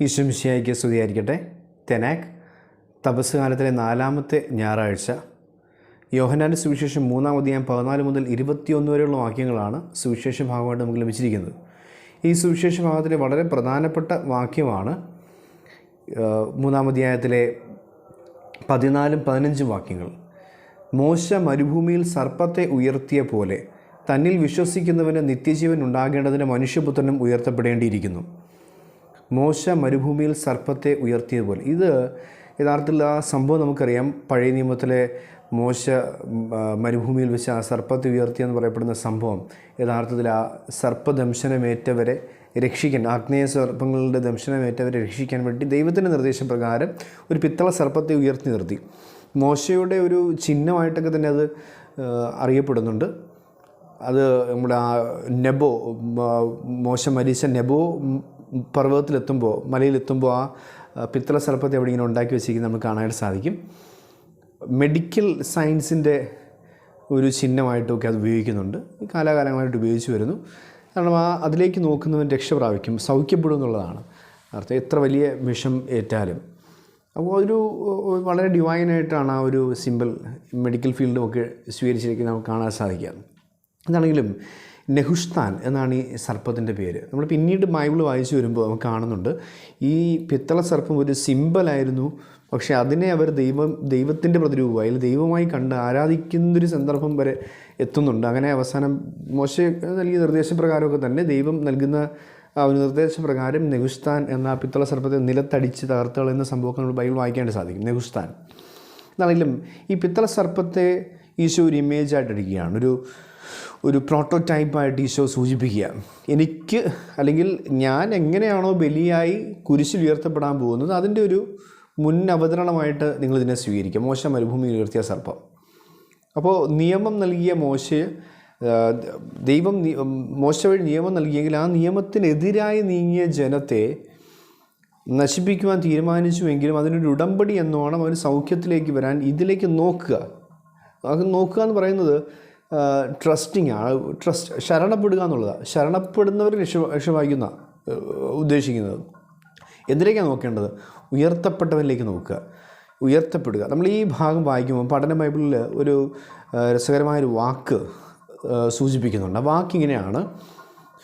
ഈശ്വംശിയായിക്ക് സ്തുതിയായിരിക്കട്ടെ. തെനാക് തപസ് കാലത്തിലെ നാലാമത്തെ ഞായറാഴ്ച. യോഹനാന്റെ സുവിശേഷം മൂന്നാം അധ്യായം പതിനാല് മുതൽ ഇരുപത്തിയൊന്ന് വരെയുള്ള വാക്യങ്ങളാണ് സുവിശേഷ ഭാഗമായിട്ട് നമുക്ക് ലഭിച്ചിരിക്കുന്നത്. ഈ സുവിശേഷ ഭാഗത്തിലെ വളരെ പ്രധാനപ്പെട്ട വാക്യമാണ് മൂന്നാം അധ്യായത്തിലെ പതിനാലും പതിനഞ്ചും വാക്യങ്ങൾ. മോശ മരുഭൂമിയിൽ സർപ്പത്തെ ഉയർത്തിയ പോലെ തന്നിൽ വിശ്വസിക്കുന്നവന് നിത്യജീവൻ ഉണ്ടാകേണ്ടതിന് മനുഷ്യപുത്രനും ഉയർത്തപ്പെടേണ്ടിയിരിക്കുന്നു. മോശ മരുഭൂമിയിൽ സർപ്പത്തെ ഉയർത്തിയതുപോലെ. ഇത് യഥാർത്ഥത്തിൽ ആ സംഭവം നമുക്കറിയാം. പഴയ നിയമത്തിലെ മോശ മരുഭൂമിയിൽ വെച്ച് ആ സർപ്പത്തെ ഉയർത്തിയെന്ന് പറയപ്പെടുന്ന സംഭവം യഥാർത്ഥത്തിൽ ആ സർപ്പദംശനമേറ്റവരെ രക്ഷിക്കാൻ ആഗ്നേയ സർപ്പങ്ങളുടെ ദംശനമേറ്റവരെ രക്ഷിക്കാൻ വേണ്ടി ദൈവത്തിന്റെ നിർദ്ദേശപ്രകാരം ഒരു പിത്തള സർപ്പത്തെ ഉയർത്തി നിർത്തി. മോശയുടെ ഒരു ചിഹ്നമായിട്ടൊക്കെ തന്നെ അത് അറിയപ്പെടുന്നുണ്ട്. അത് നമ്മുടെ ആ നെബോ മോശം മരിച്ച നെബോ പർവതത്തിലെത്തുമ്പോൾ മലയിലെത്തുമ്പോൾ ആ പിത്തള സർപ്പത്തെ അവിടെ ഇങ്ങനെ ഉണ്ടാക്കി വെച്ചിരിക്കുന്നത് നമുക്ക് കാണാനായിട്ട് സാധിക്കും. മെഡിക്കൽ സയൻസിന്റെ ഒരു ചിഹ്നമായിട്ടൊക്കെ അത് ഉപയോഗിക്കുന്നുണ്ട്. കാലാകാലങ്ങളായിട്ട് ഉപയോഗിച്ച് വരുന്നു. കാരണം ആ അതിലേക്ക് നോക്കുന്നവൻ രക്ഷ പ്രാപിക്കും. സൗഖ്യപ്പെടും എന്നുള്ളതാണ്. അർത്ഥം എത്ര വലിയ വിഷം ഏറ്റാലും. അപ്പോൾ ഒരു വളരെ ഡിവൈനായിട്ടാണ് ആ ഒരു സിമ്പിൾ മെഡിക്കൽ ഫീൽഡുമൊക്കെ സ്വീകരിച്ചിരിക്കുന്നത് നമുക്ക് കാണാൻ സാധിക്കുക. എന്താണെങ്കിലും നെഹുഷ്താൻ എന്നാണ് ഈ സർപ്പത്തിന്റെ പേര്. നമ്മൾ പിന്നീട് ബൈബിൾ വായിച്ചു വരുമ്പോൾ നമുക്ക് കാണുന്നുണ്ട്. ഈ പിത്തള സർപ്പം ഒരു സിമ്പലായിരുന്നു പക്ഷേ അതിനെ അവർ ദൈവം ദൈവത്തിന്റെ പ്രതിരൂപമായി ദൈവമായി കണ്ട് ആരാധിക്കുന്നൊരു സന്ദർഭം വരെ എത്തുന്നുണ്ട്. അങ്ങനെ അവസാനം മോശ നൽകിയ നിർദ്ദേശപ്രകാരമൊക്കെ തന്നെ ദൈവം നൽകുന്ന ഒരു നിർദ്ദേശപ്രകാരം നെഹുസ്താൻ എന്ന പിത്തള സർപ്പത്തെ നിലത്തടിച്ച് തകർത്തുകൾ എന്ന സംഭവമൊക്കെ നമ്മൾ ബൈബിൾ വായിക്കാനായിട്ട് സാധിക്കും. നെഹുസ്താൻ എന്നാണെങ്കിലും ഈ പിത്തള സർപ്പത്തെ ഈശോ ഒരു ഇമേജായിട്ട് എടുക്കുകയാണ് ഒരു ഒരു പ്രോട്ടോടൈപ്പായിട്ട് ഈശോ സൂചിപ്പിക്കുക. എനിക്ക് അല്ലെങ്കിൽ ഞാൻ എങ്ങനെയാണോ ബലിയായി കുരിശിൽ ഉയർത്തപ്പെടാൻ പോകുന്നത് അതിന്റെ ഒരു മുൻ അവതരണമായിട്ട് നിങ്ങളിതിനെ സ്വീകരിക്കുക. മോശ മരുഭൂമിയിൽ ഉയർത്തിയ സർപ്പം. അപ്പോൾ നിയമം നൽകിയ മോശ ദൈവം മോശ വഴി നിയമം നൽകിയെങ്കിൽ ആ നിയമത്തിനെതിരായി നീങ്ങിയ ജനത്തെ നശിപ്പിക്കുവാൻ തീരുമാനിച്ചുവെങ്കിലും അതിനൊരു ഉടമ്പടി എന്നോണം അവർ സൗഖ്യത്തിലേക്ക് വരാൻ ഇതിലേക്ക് നോക്കുക. നോക്കുക എന്ന് പറയുന്നത് ട്രസ്റ്റിങ് ആണ് ട്രസ്റ്റ് ശരണപ്പെടുക എന്നുള്ളതാണ് ശരണപ്പെടുന്നവർ രക്ഷ രക്ഷവായിക്കുന്ന ഉദ്ദേശിക്കുന്നത്. എന്തിലേക്കാണ് നോക്കേണ്ടത്? ഉയർത്തപ്പെട്ടവരിലേക്ക് നോക്കുക. ഉയർത്തപ്പെടുക. നമ്മൾ ഈ ഭാഗം വായിക്കുമ്പോൾ പഠന ബൈബിളിൽ ഒരു രസകരമായൊരു വാക്ക് സൂചിപ്പിക്കുന്നുണ്ട്. ആ വാക്ക് ഇങ്ങനെയാണ്.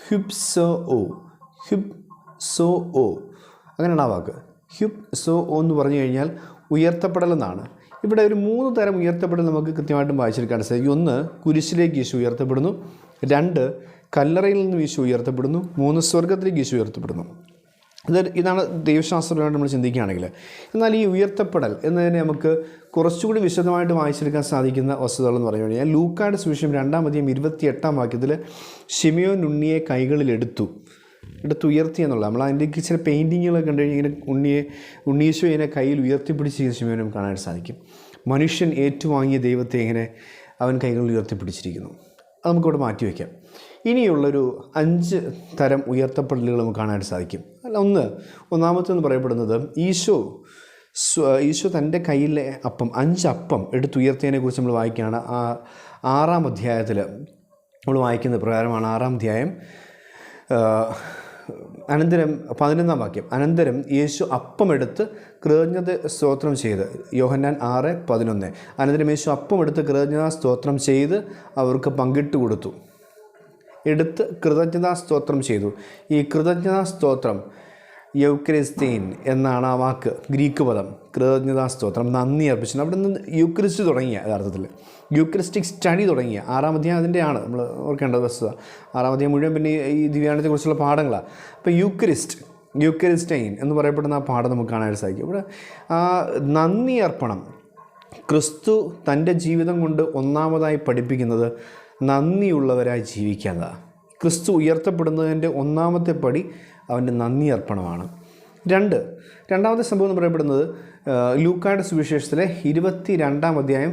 ഹ്യുബ് സോ ഓ ഹ്യുബ് സോ ഓ അങ്ങനെയാണ് ആ വാക്ക്. ഹ്യുബ് സോ ഓ എന്ന് പറഞ്ഞു കഴിഞ്ഞാൽ ഉയർത്തപ്പെടൽ എന്നാണ്. ഇവിടെ ഒരു മൂന്ന് തരം ഉയർത്തപ്പെടൽ നമുക്ക് കൃത്യമായിട്ടും വായിച്ചെടുക്കാൻ സാധിക്കും. ഒന്ന് കുരിശിലേക്ക് യേശു ഉയർത്തപ്പെടുന്നു. രണ്ട് കല്ലറയിൽ നിന്ന് യേശു ഉയർത്തപ്പെടുന്നു. മൂന്ന് സ്വർഗത്തിലേക്ക് യേശു ഉയർത്തപ്പെടുന്നു. ഇത് ഇതാണ് ദൈവശാസ്ത്രപരമായിട്ട് നമ്മൾ ചിന്തിക്കുകയാണെങ്കിൽ. എന്നാൽ ഈ ഉയർത്തപ്പെടൽ എന്നതിനെ നമുക്ക് കുറച്ചുകൂടി വിശദമായിട്ട് വായിച്ചെടുക്കാൻ സാധിക്കുന്ന വസ്തുതകൾ എന്ന് പറഞ്ഞു കഴിഞ്ഞാൽ ലൂക്കാട് സുവിശേഷം രണ്ടാം അധികം ഇരുപത്തി എട്ടാം വാക്യത്തിൽ ഷിമിയോൻ നുണ്ണിയെ കൈകളിൽ എടുത്തു എടുത്ത് ഉയർത്തി എന്നുള്ള നമ്മൾ അതിന്റെയൊക്കെ ചില പെയിന്റിങ്ങുകളൊക്കെ കണ്ടു കഴിഞ്ഞാൽ ഇങ്ങനെ ഉണ്ണിയെ ഉണ്ണീശോ ഇങ്ങനെ കയ്യിൽ ഉയർത്തിപ്പിടിച്ച് ഷിമിയോനും കാണാൻ സാധിക്കും. മനുഷ്യൻ ഏറ്റുവാങ്ങിയ ദൈവത്തെ ഇങ്ങനെ അവൻ കൈകളിൽ ഉയർത്തിപ്പിടിച്ചിരിക്കുന്നു. അത് നമുക്കിവിടെ മാറ്റി വയ്ക്കാം ഇനിയുള്ളൊരു അഞ്ച് തരം ഉയർത്തപ്പെടലുകൾ നമുക്ക് കാണാനായിട്ട് സാധിക്കും. അല്ല ഒന്ന് ഒന്നാമത്തെന്ന് പറയപ്പെടുന്നത് ഈശോ ഈശോ തന്റെ കയ്യിലെ അപ്പം അഞ്ച് അപ്പം എടുത്തുയർത്തിയതിനെക്കുറിച്ച് നമ്മൾ വായിക്കുകയാണ്. ആ ആറാം അധ്യായത്തിൽ നമ്മൾ വായിക്കുന്ന പ്രകാരമാണ് ആറാം അധ്യായം അനന്തരം പതിനൊന്നാം വാക്യം. അനന്തരം യേശു അപ്പമെടുത്ത് കൃതജ്ഞത സ്തോത്രം ചെയ്ത്. യോഹന്നാൻ ആറ് പതിനൊന്ന്. അനന്തരം യേശു അപ്പമെടുത്ത് കൃതജ്ഞതാ സ്തോത്രം ചെയ്ത് അവർക്ക് പങ്കിട്ട് കൊടുത്തു. എടുത്ത് കൃതജ്ഞതാ സ്തോത്രം ചെയ്തു. ഈ കൃതജ്ഞതാ സ്തോത്രം യൗക്രിസ്തീൻ എന്നാണ് ആ വാക്ക് ഗ്രീക്ക് പദം. കൃതജ്ഞതാ സ്തോത്രം. നന്ദി അർപ്പിച്ചു അവിടെ നിന്ന് യൂക്രിസ്റ്റ് തുടങ്ങിയ യഥാർത്ഥത്തിൽ. യൂക്രിസ്റ്റിക് സ്റ്റഡി തുടങ്ങിയ ആറാം അധ്യായം അതിന്റെയാണ്. നമ്മൾ ഓർക്കേണ്ടത് വസ്തുത. ആറാം അധ്യായം മുഴുവൻ പിന്നെ ഈ ദിവ്യാനത്തെക്കുറിച്ചുള്ള പാഠങ്ങളാണ്. അപ്പോൾ യൂക്രിസ്റ്റ് യൂക്രിസ്റ്റൈൻ എന്ന് പറയപ്പെടുന്ന ആ പാഠം നമുക്ക് കാണാനായിട്ട് സാധിക്കും. ഇവിടെ നന്ദി അർപ്പണം. ക്രിസ്തു തന്റെ ജീവിതം കൊണ്ട് ഒന്നാമതായി പഠിപ്പിക്കുന്നത് നന്ദിയുള്ളവരായി ജീവിക്കാനാണ് ക്രിസ്തു ഉയർത്തപ്പെടുന്നതിന്റെ ഒന്നാമത്തെ പടി അവന്റെ നന്ദി അർപ്പണമാണ്. രണ്ട് രണ്ടാമത്തെ സംഭവം എന്ന് പറയപ്പെടുന്നത് ലൂക്കായുടെ സുവിശേഷത്തിലെ ഇരുപത്തി രണ്ടാം അധ്യായം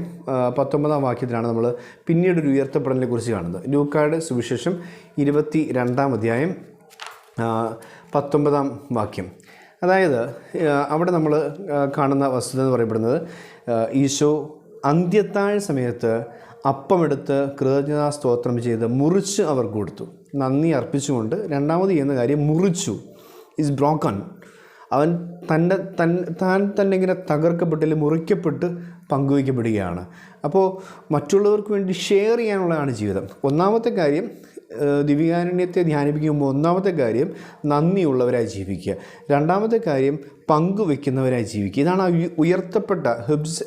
പത്തൊമ്പതാം വാക്യത്തിലാണ് നമ്മൾ പിന്നീട് ഒരു ഉയർത്തപ്പെടലിനെ കുറിച്ച് കാണുന്നത്. ലൂക്കായുടെ സുവിശേഷം ഇരുപത്തി രണ്ടാം അധ്യായം പത്തൊമ്പതാം വാക്യം. അതായത് അവിടെ നമ്മൾ കാണുന്ന വസ്തുത എന്ന് പറയപ്പെടുന്നത് ഈശോ അന്ത്യത്താഴ സമയത്ത് അപ്പമെടുത്ത് കൃതജ്ഞതാ സ്തോത്രം ചെയ്ത് മുറിച്ച് അവർ കൊടുത്തു. നന്ദി അർപ്പിച്ചുകൊണ്ട് രണ്ടാമത് ചെയ്യുന്ന കാര്യം മുറിച്ചു. ഇസ് ബ്രോക്കൺ അവൻ തന്റെ തൻ താൻ തന്നെ ഇങ്ങനെ തകർക്കപ്പെട്ടില്ല മുറിക്കപ്പെട്ട് പങ്കുവയ്ക്കപ്പെടുകയാണ്. അപ്പോൾ മറ്റുള്ളവർക്ക് വേണ്ടി ഷെയർ ചെയ്യാനുള്ളതാണ് ജീവിതം. ഒന്നാമത്തെ കാര്യം ഏഹ് ദിവികാരുണ്യത്തെ ധ്യാനിപ്പിക്കുമ്പോൾ ഒന്നാമത്തെ കാര്യം നന്ദിയുള്ളവരായി ജീവിക്കുക. രണ്ടാമത്തെ കാര്യം പങ്കുവെക്കുന്നവരായി ജീവിക്കുക. ഇതാണ് ആ ഉയ- ഉയർത്തപ്പെട്ട ഹെബ്സ്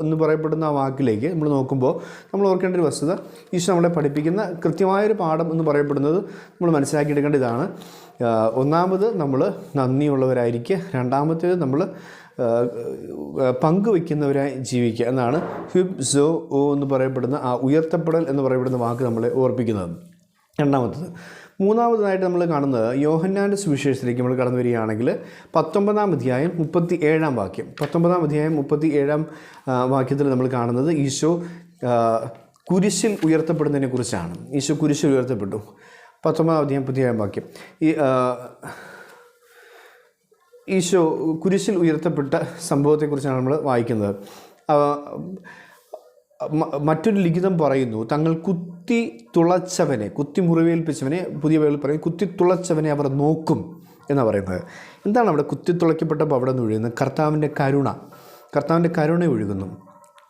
എന്ന് പറയപ്പെടുന്ന ആ വാക്കിലേക്ക് നമ്മൾ നോക്കുമ്പോൾ നമ്മൾ ഓർക്കേണ്ട ഒരു വസ്തുത ഈശോ നമ്മളെ പഠിപ്പിക്കുന്ന കൃത്യമായൊരു പാഠം എന്ന് പറയപ്പെടുന്നത് നമ്മൾ മനസ്സിലാക്കിയെടുക്കേണ്ട ഇതാണ്. ഒന്നാമത് നമ്മൾ നന്ദിയുള്ളവരായിരിക്കുക. രണ്ടാമത്തേത് നമ്മൾ പങ്കുവയ്ക്കുന്നവരായി ജീവിക്കുക എന്നാണ് ഹിബ് സോ ഓ എന്ന് പറയപ്പെടുന്ന ആ ഉയർത്തപ്പെടൽ എന്ന് പറയപ്പെടുന്ന വാക്ക് നമ്മളെ ഓർപ്പിക്കുന്നത്. രണ്ടാമത്തത്. മൂന്നാമതായിട്ട് നമ്മൾ കാണുന്നത് യോഹന്നാന്റെ സുവിശേഷത്തിലേക്ക് നമ്മൾ കടന്നു വരികയാണെങ്കിൽ പത്തൊമ്പതാം അധ്യായം മുപ്പത്തി ഏഴാം വാക്യം. പത്തൊമ്പതാം അധ്യായം മുപ്പത്തി ഏഴാം വാക്യത്തിൽ നമ്മൾ കാണുന്നത് ഈശോ കുരിശിൽ ഉയർത്തപ്പെടുന്നതിനെ കുറിച്ചാണ്. ഈശോ കുരിശിൽ ഉയർത്തപ്പെട്ടു. പത്തൊമ്പതാം അധ്യായം മുപ്പത്തി ഏഴാം വാക്യം. ഈ ഈശോ കുരിശിൽ ഉയർത്തപ്പെട്ട സംഭവത്തെക്കുറിച്ചാണ് നമ്മൾ വായിക്കുന്നത്. മറ്റൊരു ലിഖിതം പറയുന്നു തങ്ങൾ കുത്തി തുളച്ചവനെ കുത്തി മുറിവേൽപ്പിച്ചവനെ പുതിയ വേളിൽ പറയും കുത്തി തുളച്ചവനെ അവർ നോക്കും എന്നാണ് പറയുന്നത്. എന്താണ് അവിടെ കുത്തി തുളയ്ക്കപ്പെട്ടപ്പോൾ അവിടെ നിന്ന് ഒഴുകുന്നത്? കർത്താവിന്റെ കരുണ. കർത്താവിന്റെ കരുണ ഒഴുകുന്നു.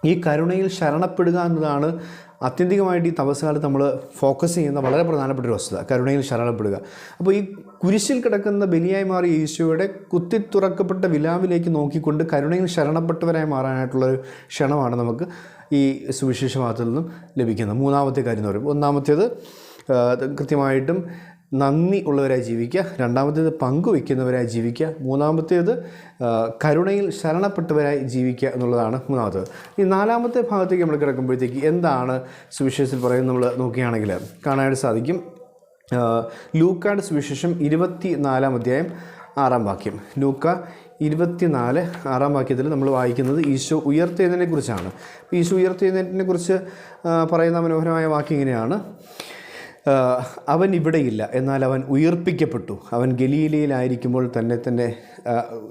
ഈ കരുണയിൽ ശരണപ്പെടുക എന്നതാണ് ആത്യന്തികമായിട്ട് ഈ തപസ്കാലത്ത് നമ്മൾ ഫോക്കസ് ചെയ്യുന്ന വളരെ പ്രധാനപ്പെട്ട ഒരു വസ്തുത കരുണയിൽ ശരണപ്പെടുക. അപ്പോൾ ഈ കുരിശിൽ കിടക്കുന്ന ബലിയായി മാറിയ ഈശോയുടെ കുത്തി തുറക്കപ്പെട്ട വിലാവിലേക്ക് നോക്കിക്കൊണ്ട് കരുണയിൽ ശരണപ്പെട്ടവരായി മാറാനായിട്ടുള്ളൊരു ക്ഷണമാണ് നമുക്ക് ഈ സുവിശേഷ ഭാഗത്തിൽ നിന്നും ലഭിക്കുന്നത് മൂന്നാമത്തെ കാര്യം എന്ന് പറയും ഒന്നാമത്തേത് കൃത്യമായിട്ടും നന്ദി ഉള്ളവരായി ജീവിക്കുക രണ്ടാമത്തേത് പങ്കുവയ്ക്കുന്നവരായി ജീവിക്കുക മൂന്നാമത്തേത് കരുണയിൽ ശരണപ്പെട്ടവരായി ജീവിക്കുക എന്നുള്ളതാണ് മൂന്നാമത്തേത്. ഈ നാലാമത്തെ ഭാഗത്തേക്ക് നമ്മൾ കിടക്കുമ്പോഴത്തേക്ക് എന്താണ് സുവിശേഷത്തിൽ പറയുന്നത് നമ്മൾ നോക്കുകയാണെങ്കിൽ കാണാനായിട്ട് സാധിക്കും. ലൂക്കാട് സുവിശേഷം ഇരുപത്തി നാലാം അധ്യായം ആറാം വാക്യം. ലൂക്ക ഇരുപത്തിനാല് ആറാം വാക്യത്തിൽ നമ്മൾ വായിക്കുന്നത് ഈശോ ഉയർത്തിയതിനെ കുറിച്ചാണ്. ഈശോ കുറിച്ച് പറയുന്ന മനോഹരമായ വാക്യം ഇങ്ങനെയാണ്. അവൻ ഇവിടെയില്ല എന്നാൽ അവൻ ഉയർപ്പിക്കപ്പെട്ടു. അവൻ ഗലീലയിലായിരിക്കുമ്പോൾ തന്നെ തന്നെ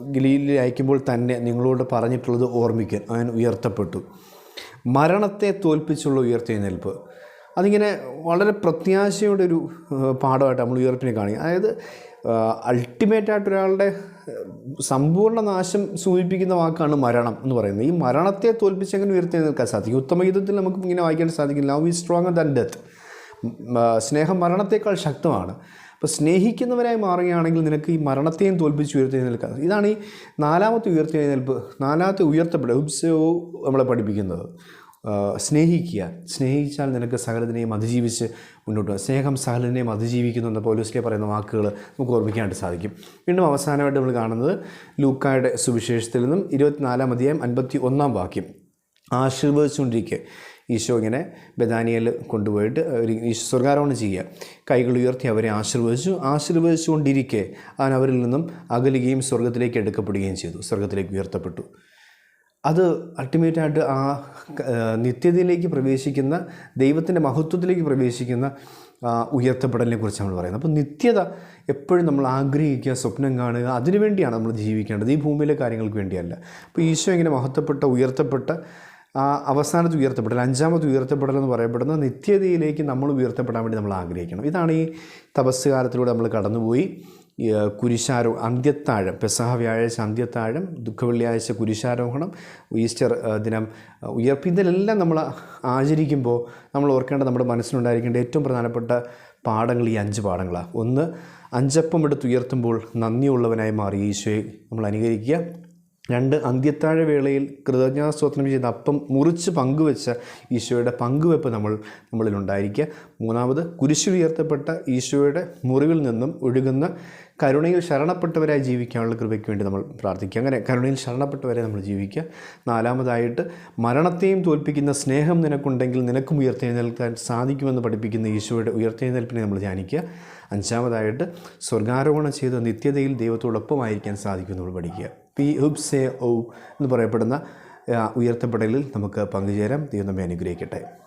ഗലീലയിലായിരിക്കുമ്പോൾ തന്നെ നിങ്ങളോട് പറഞ്ഞിട്ടുള്ളത് ഓർമ്മിക്കാൻ അവൻ ഉയർത്തപ്പെട്ടു. മരണത്തെ തോൽപ്പിച്ചുള്ള ഉയർത്തെഴുന്നേൽപ്പ് അതിങ്ങനെ വളരെ പ്രത്യാശയുടെ ഒരു പാഠമായിട്ട് നമ്മൾ ഉയർപ്പിനെ കാണിക്കുക അതായത് അൾട്ടിമേറ്റ് ആയിട്ട് ഒരാളുടെ സമ്പൂർണ നാശം സൂചിപ്പിക്കുന്ന വാക്കാണ് മരണം എന്ന് പറയുന്നത്. ഈ മരണത്തെ തോൽപ്പിച്ച് എങ്ങനെ നിൽക്കാൻ സാധിക്കും. ഉത്തമഗീതത്തിൽ നമുക്ക് ഇങ്ങനെ വായിക്കാൻ സാധിക്കും love is stronger than death സ്നേഹം മരണത്തേക്കാൾ ശക്തമാണ്. അപ്പോൾ സ്നേഹിക്കുന്നവരായി മാറുകയാണെങ്കിൽ നിനക്ക് ഈ മരണത്തെയും തോൽപ്പിച്ച് ഉയർത്തി നിൽക്കാൻ ഇതാണ് ഈ നാലാമത്തെ ഉയർത്തി നിൽപ്പ് നാലാമത്തെ ഉയർത്തപ്പെടുക ഹുബ്സോ നമ്മളെ പഠിപ്പിക്കുന്നത്. സ്നേഹിക്കുക. സ്നേഹിച്ചാൽ നിനക്ക് സകലതിനെയും അതിജീവിച്ച് മുന്നോട്ട് പോകാം. സ്നേഹം സകലതിനെയും അതിജീവിക്കുന്നു എന്ന പോലീസിലെ പറയുന്ന വാക്കുകൾ നമുക്ക് ഓർമ്മിക്കാനായിട്ട് സാധിക്കും. വീണ്ടും അവസാനമായിട്ട് നമ്മൾ കാണുന്നത് ലൂക്കായുടെ സുവിശേഷത്തിൽ നിന്നും ഇരുപത്തിനാലാം അധ്യായം അൻപത്തി ഒന്നാം വാക്യം. ആശീർവദിച്ചുകൊണ്ടിരിക്കുക ഈശോ ഇങ്ങനെ ബദാനിയയിൽ കൊണ്ടുപോയിട്ട് ഒരു സ്വർഗാരോഹണം ചെയ്യുക. കൈകൾ ഉയർത്തി അവരെ ആശീർവദിച്ചു. ആശീർവദിച്ചുകൊണ്ടിരിക്കെ അവൻ അവരിൽ നിന്നും അകലുകയും സ്വർഗത്തിലേക്ക് എടുക്കപ്പെടുകയും ചെയ്തു. സ്വർഗത്തിലേക്ക് ഉയർത്തപ്പെട്ടു. അത് അൾട്ടിമേറ്റായിട്ട് ആ നിത്യതയിലേക്ക് പ്രവേശിക്കുന്ന ദൈവത്തിന്റെ മഹത്വത്തിലേക്ക് പ്രവേശിക്കുന്ന ഉയർത്തപ്പെടലിനെ കുറിച്ച് നമ്മൾ പറയുന്നത്. അപ്പോൾ നിത്യത എപ്പോഴും നമ്മൾ ആഗ്രഹിക്കുക സ്വപ്നം കാണുക അതിനുവേണ്ടിയാണ് നമ്മൾ ജീവിക്കേണ്ടത്. ഈ ഭൂമിയിലെ കാര്യങ്ങൾക്ക് വേണ്ടിയല്ല. അപ്പോൾ ഈശോ ഇങ്ങനെ മഹത്വപ്പെട്ട ഉയർത്തപ്പെട്ട ആ അവസാനത്ത് ഉയർത്തപ്പെടൽ അഞ്ചാമത് ഉയർത്തപ്പെടൽ എന്ന് പറയപ്പെടുന്ന നിത്യതയിലേക്ക് നമ്മൾ ഉയർത്തപ്പെടാൻ വേണ്ടി നമ്മൾ ആഗ്രഹിക്കണം. ഇതാണ് ഈ തപസ്സുകാലത്തിലൂടെ നമ്മൾ കടന്നുപോയി. കുരിശാരോ അന്ത്യത്താഴം പെസഹ വ്യാഴാഴ്ച അന്ത്യത്താഴം ദുഃഖവെള്ളിയാഴ്ച കുരിശാരോഹണം ഈസ്റ്റർ ദിനം ഉയർപ്പ് ഇതിലെല്ലാം നമ്മൾ ആചരിക്കുമ്പോൾ നമ്മൾ ഓർക്കേണ്ട നമ്മുടെ മനസ്സിലുണ്ടായിരിക്കേണ്ട ഏറ്റവും പ്രധാനപ്പെട്ട പാഠങ്ങൾ ഈ അഞ്ച് പാഠങ്ങളാണ്. ഒന്ന് അഞ്ചപ്പം എടുത്ത് ഉയർത്തുമ്പോൾ നന്ദിയുള്ളവനായി മാറി ഈശോയെ നമ്മൾ അനുകരിക്കുക. രണ്ട് അന്ത്യത്താഴ വേളയിൽ കൃതജ്ഞതാസ്തോത്രം ചെയ്ത അപ്പം മുറിച്ച് പങ്കുവെച്ച ഈശോയുടെ പങ്കുവെപ്പ് നമ്മൾ നമ്മളിലുണ്ടായിരിക്കുക മൂന്നാമത് കുരിശിൽ ഉയർത്തപ്പെട്ട ഈശോയുടെ മുറിവിൽ നിന്നും ഒഴുകുന്ന കരുണയിൽ ശരണപ്പെട്ടവരായി ജീവിക്കാനുള്ള കൃപയ്ക്ക് വേണ്ടി നമ്മൾ പ്രാർത്ഥിക്കുക. അങ്ങനെ കരുണയിൽ ശരണപ്പെട്ടവരെ നമ്മൾ ജീവിക്കുക. നാലാമതായിട്ട് മരണത്തെയും തോൽപ്പിക്കുന്ന സ്നേഹം നിനക്കുണ്ടെങ്കിൽ നിനക്കും ഉയർത്തെഴുന്നേൽക്കാൻ സാധിക്കുമെന്ന് പഠിപ്പിക്കുന്ന ഈശോയുടെ ഉയർത്തെഴുന്നേൽപ്പിനെ നമ്മൾ ധ്യാനിക്കുക. അഞ്ചാമതായിട്ട് സ്വർഗാരോഹണം ചെയ്ത നിത്യതയിൽ ദൈവത്തോടൊപ്പമായിരിക്കാൻ സാധിക്കുമെന്ന് നമ്മൾ പഠിക്കുക. പി ഹുബ്സെ ഓ എന്ന് പറയപ്പെടുന്ന ഉയർത്തപ്പെടലിൽ നമുക്ക് പങ്കുചേരാം. ദൈവം നമ്മെ അനുഗ്രഹിക്കട്ടെ.